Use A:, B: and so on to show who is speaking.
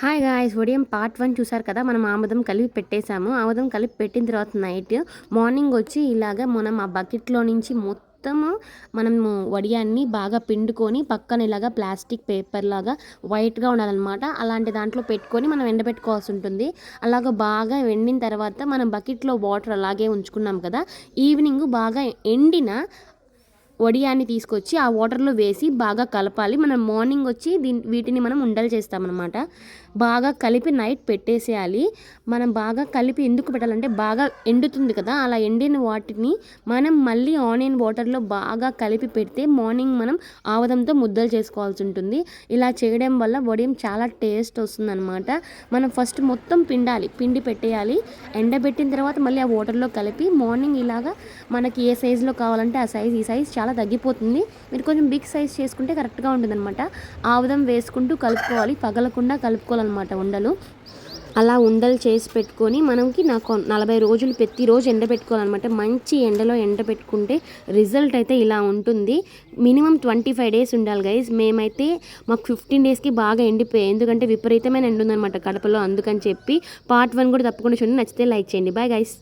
A: Hi guys ఉదయం part one చూసారు కదా? మనం ఆముదం కలిపి పెట్టేశాము. ఆముదం కలిపి పెట్టిన తర్వాత నైట్ మార్నింగ్ వచ్చి ఇలాగ మనం ఆ బకెట్లో నుంచి మొత్తము మనము వడియాన్ని బాగా పిండుకొని పక్కన ఇలాగా ప్లాస్టిక్ పేపర్ లాగా వైట్గా ఉండాలన్నమాట. అలాంటి దాంట్లో పెట్టుకొని మనం ఎండబెట్టుకోవాల్సి ఉంటుంది. అలాగ బాగా ఎండిన తర్వాత మనం బకెట్లో వాటర్ అలాగే ఉంచుకున్నాం కదా? ఈవినింగ్ బాగా ఎండిన వడియాన్ని తీసుకొచ్చి ఆ వాటర్లో వేసి బాగా కలపాలి. మనం మార్నింగ్ వచ్చి దీని వీటిని మనం ఉండలు చేస్తామన్నమాట. బాగా కలిపి నైట్ పెట్టేసేయాలి. మనం బాగా కలిపి ఎందుకు పెట్టాలంటే బాగా ఎండుతుంది కదా అలా ఎండిన వాటిని మనం మళ్ళీ ఆనియన్ వాటర్లో బాగా కలిపి పెడితే మార్నింగ్ మనం ఆవదంతో ముద్దలు చేసుకోవాల్సి ఉంటుంది. ఇలా చేయడం వల్ల వడియం చాలా టేస్ట్ వస్తుందన్నమాట. మనం ఫస్ట్ మొత్తం పిండాలి పిండి పెట్టేయాలి. ఎండబెట్టిన తర్వాత మళ్ళీ ఆ వాటర్లో కలిపి మార్నింగ్ ఇలాగా మనకి ఏ సైజులో కావాలంటే ఆ సైజ్ ఈ సైజ్ చాలా తగ్గిపోతుంది. మీరు కొంచెం బిగ్ సైజ్ చేసుకుంటే కరెక్ట్గా ఉంటుందన్నమాట. ఆవుదం వేసుకుంటూ కలుపుకోవాలి. పగలకుండా కలుపుకోవాలన్నమాట ఉండలు. అలా ఉండలు చేసి పెట్టుకొని మనకి నాకు నలభై రోజులు ప్రతిరోజు ఎండబెట్టుకోవాలన్నమాట మంచి ఎండలో ఎండబెట్టుకుంటే రిజల్ట్ అయితే ఇలా ఉంటుంది. మినిమం ట్వంటీ ఫైవ్ డేస్ ఉండాలి గైజ్ మేమైతే మాకు ఫిఫ్టీన్ డేస్కి బాగా ఎండిపోయాయి. ఎందుకంటే విపరీతమైన ఎండ ఉందన్నమాట కడపలో. అందుకని చెప్పి పార్ట్ వన్ కూడా తప్పకుండా చూడండి. నచ్చితే లైక్ చేయండి. Bye guys.